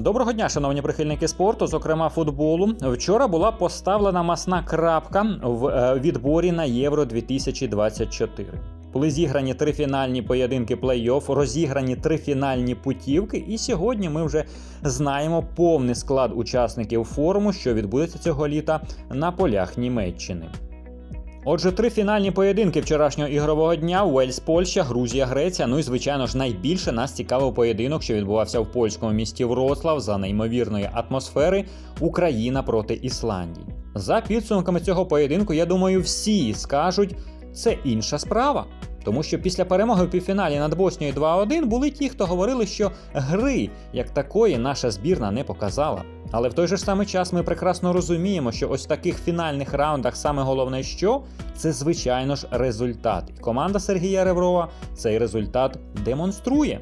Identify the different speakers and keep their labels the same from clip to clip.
Speaker 1: Доброго дня, шановні прихильники спорту, зокрема футболу. Вчора була поставлена масна крапка в е, відборі на Євро 2024. Були зіграні три фінальні поєдинки плей-офф, розіграні три фінальні путівки, і сьогодні ми вже знаємо повний склад учасників форуму, що відбудеться цього літа на полях Німеччини. Отже, три фінальні поєдинки вчорашнього ігрового дня: Уельс, Польща, Грузія, Греція. Ну і звичайно ж найбільше нас цікавив поєдинок, що відбувався в польському місті Вроцлав за неймовірної атмосфери Україна проти Ісландії. За підсумками цього поєдинку, я думаю, всі скажуть, це інша справа. Тому що після перемоги в півфіналі над Боснією 2-1 були ті, хто говорили, що гри як такої наша збірна не показала. Але в той же ж самий час ми прекрасно розуміємо, що ось в таких фінальних раундах саме головне, що це звичайно ж результат. І команда Сергія Реврова цей результат демонструє.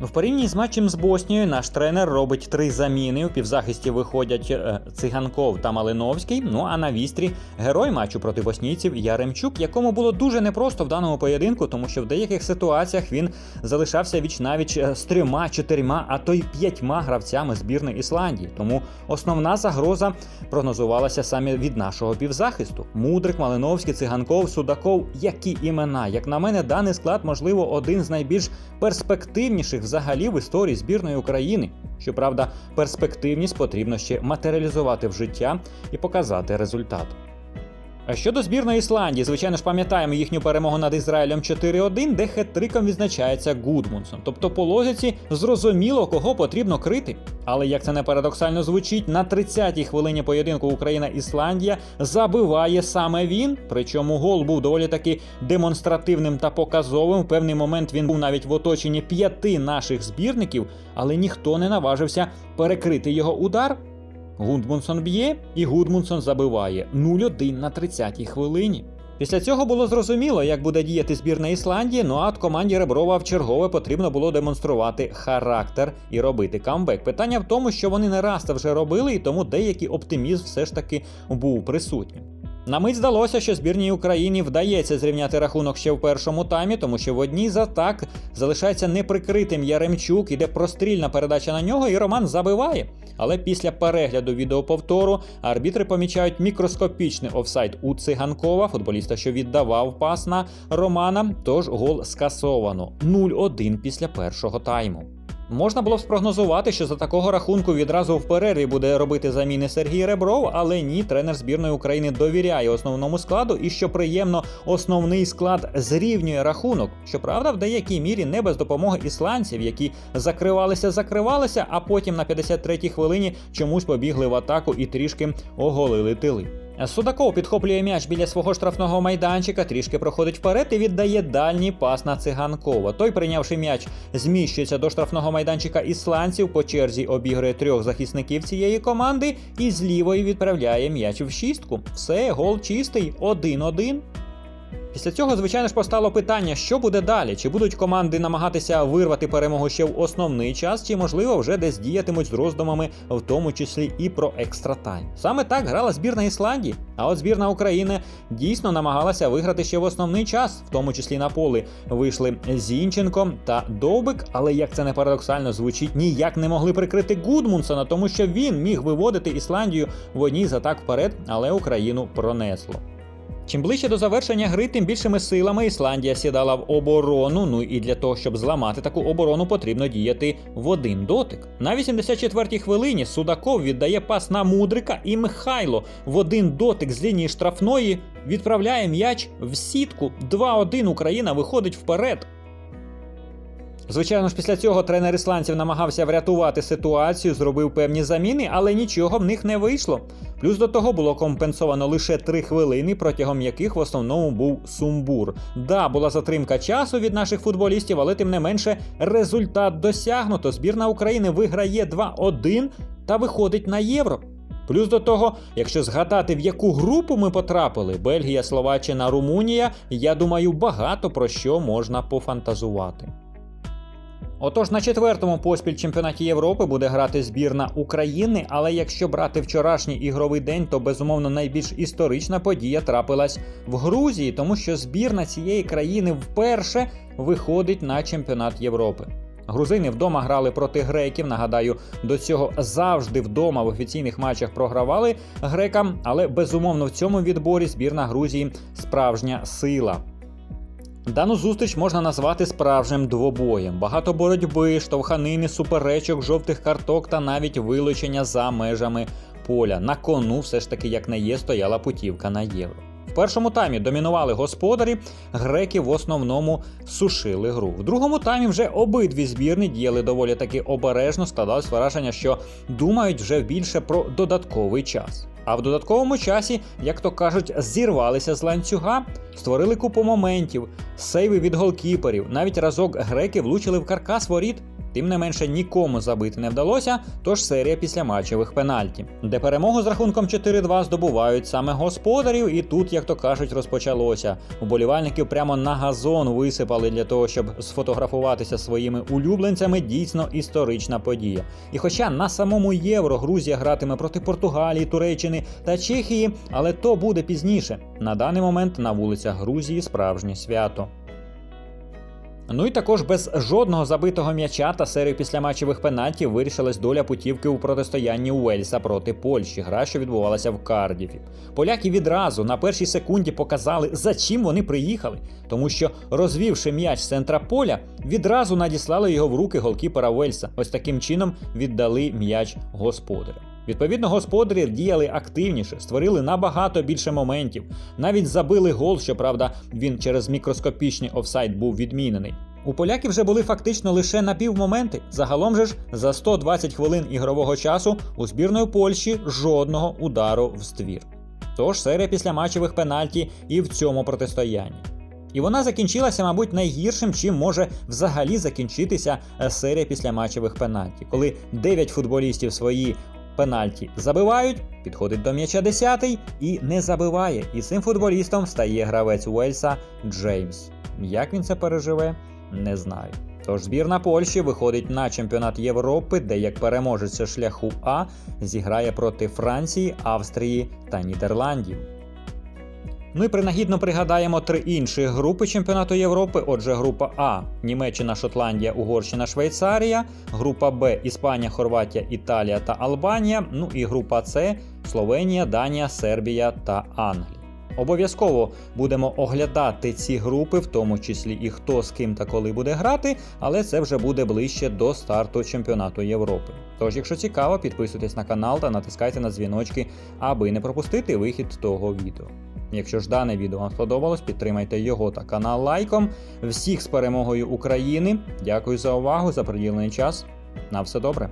Speaker 1: В порівнянні з матчем з Боснією наш тренер робить три заміни. У півзахисті виходять е, Циганков та Малиновський. Ну а на вістрі герой матчу проти боснійців Яремчук, якому було дуже непросто в даному поєдинку, тому що в деяких ситуаціях він залишався віч навіч е, з трьома, чотирма, а то й п'ятьма гравцями збірної Ісландії. Тому основна загроза прогнозувалася саме від нашого півзахисту. Мудрик, Малиновський, Циганков, Судаков. Які імена? Як на мене, даний склад, можливо, один з найбільш перспективніших взагалі в історії збірної України. Щоправда, перспективність потрібно ще матеріалізувати в життя і показати результат. А щодо збірної Ісландії, звичайно ж пам'ятаємо їхню перемогу над Ізраїлем 4-1, де хет-триком відзначається Гудмунсон. Тобто по лозіці зрозуміло, кого потрібно крити. Але як це не парадоксально звучить, на 30-й хвилині поєдинку Україна-Ісландія забиває саме він. Причому гол був доволі таки демонстративним та показовим. В певний момент він був навіть в оточенні п'яти наших збірників, але ніхто не наважився перекрити його удар. Гудмунсон б'є і Гудмунсон забиває 0-1 на 30-й хвилині. Після цього було зрозуміло, як буде діяти збірна Ісландії. Ну а от команді Реброва в чергове потрібно було демонструвати характер і робити камбек. Питання в тому, що вони не раз це вже робили, і тому деякий оптимізм все ж таки був присутній. На мить здалося, що збірній Україні вдається зрівняти рахунок ще в першому таймі, тому що в одній з атак залишається неприкритим Яремчук, іде прострільна передача на нього, і Роман забиває. Але після перегляду відеоповтору арбітри помічають мікроскопічний офсайд у циганкова, футболіста, що віддавав пас на Романа. Тож гол скасовано 0-1 після першого тайму. Можна було б спрогнозувати, що за такого рахунку відразу в перерві буде робити заміни Сергій Ребров, але ні, тренер збірної України довіряє основному складу, і що приємно, основний склад зрівнює рахунок. Щоправда, в деякій мірі не без допомоги ісландців, які закривалися, закривалися, а потім на 53-й хвилині чомусь побігли в атаку і трішки оголили тили. Судаков підхоплює м'яч біля свого штрафного майданчика, трішки проходить вперед і віддає дальній пас на циганкова. Той, прийнявши м'яч, зміщується до штрафного майданчика ісландців. По черзі обігрує трьох захисників цієї команди і з лівої відправляє м'яч в шістку. Все, гол чистий, 1-1. Після цього, звичайно ж, постало питання, що буде далі? Чи будуть команди намагатися вирвати перемогу ще в основний час, чи можливо вже десь діятимуть з роздумами, в тому числі і про екстратайм. Саме так грала збірна Ісландії. А от збірна України дійсно намагалася виграти ще в основний час, в тому числі на полі вийшли Зінченко та Довбик, але як це не парадоксально звучить, ніяк не могли прикрити Гудмунсона, тому що він міг виводити Ісландію в одній з атак вперед, але Україну пронесло. Чим ближче до завершення гри, тим більшими силами Ісландія сідала в оборону. Ну і для того, щоб зламати таку оборону, потрібно діяти в один дотик. На 84-й хвилині Судаков віддає пас на Мудрика, і Михайло в один дотик з лінії штрафної відправляє м'яч в сітку. 2-1 Україна виходить вперед. Звичайно ж, після цього тренер ісландців намагався врятувати ситуацію, зробив певні заміни, але нічого в них не вийшло. Плюс до того було компенсовано лише 3 хвилини, протягом яких в основному був сумбур. Да, була затримка часу від наших футболістів, але тим не менше результат досягнуто. Збірна України виграє 2-1 та виходить на євро. Плюс до того, якщо згадати, в яку групу ми потрапили Бельгія, Словаччина, Румунія, я думаю, багато про що можна пофантазувати. Отож, на четвертому поспіль чемпіонаті Європи буде грати збірна України, але якщо брати вчорашній ігровий день, то безумовно найбільш історична подія трапилась в Грузії, тому що збірна цієї країни вперше виходить на чемпіонат Європи. Грузини вдома грали проти греків. Нагадаю, до цього завжди вдома в офіційних матчах програвали грекам, але безумовно в цьому відборі збірна Грузії справжня сила. Дану зустріч можна назвати справжнім двобоєм. Багато боротьби, штовханини, суперечок, жовтих карток та навіть вилучення за межами поля. На кону все ж таки, як не є, стояла путівка на євро. В першому таймі домінували господарі, греки в основному сушили гру. В другому таймі вже обидві збірні діяли доволі таки обережно, складалось враження, що думають вже більше про додатковий час. А в додатковому часі, як то кажуть, зірвалися з ланцюга, створили купу моментів, сейви від голкіперів. Навіть разок греки влучили в каркас воріт. Тим не менше нікому забити не вдалося, тож серія після матчевих пенальті, де перемогу з рахунком 4-2 здобувають саме господарів, і тут, як то кажуть, розпочалося. Уболівальників прямо на газон висипали для того, щоб сфотографуватися своїми улюбленцями. Дійсно історична подія. І хоча на самому євро Грузія гратиме проти Португалії, Туреччини та Чехії, але то буде пізніше. На даний момент на вулицях Грузії справжнє свято. Ну і також без жодного забитого м'яча та серію післяматчевих пенальтів вирішилась доля путівки у протистоянні Уельса проти Польщі, гра, що відбувалася в Кардіфі. Поляки відразу на першій секунді показали, за чим вони приїхали, тому що, розвівши м'яч з центра поля, відразу надіслали його в руки голкіпера Уельса. Ось таким чином віддали м'яч господарям. Відповідно, господарі діяли активніше, створили набагато більше моментів. Навіть забили гол, щоправда, він через мікроскопічний офсайд був відмінений. У поляків вже були фактично лише напівмоменти. Загалом же ж за 120 хвилин ігрового часу у збірної Польщі жодного удару в ствір. Тож серія післяматчевих пенальті і в цьому протистоянні. І вона закінчилася, мабуть, найгіршим, чим може взагалі закінчитися е, серія післяматчевих пенальті, коли 9 футболістів свої пенальті забивають, підходить до м'яча 10 і не забиває. І цим футболістом стає гравець Уельса Джеймс. Як він це переживе, не знаю. Тож збірна Польщі виходить на чемпіонат Європи, де як переможець шляху А зіграє проти Франції, Австрії та Нідерландів. Ну і принагідно пригадаємо три інші групи чемпіонату Європи. Отже, група А Німеччина, Шотландія, Угорщина, Швейцарія, група Б Іспанія, Хорватія, Італія та Албанія. Ну і група С Словенія, Данія, Сербія та Англія. Обов'язково будемо оглядати ці групи, в тому числі і хто з ким та коли буде грати, але це вже буде ближче до старту чемпіонату Європи. Тож, якщо цікаво, підписуйтесь на канал та натискайте на дзвіночки, аби не пропустити вихід того відео. Якщо ж дане відео вам сподобалось, підтримайте його та канал лайком. Всіх з перемогою України. Дякую за увагу, за приділений час. На все добре.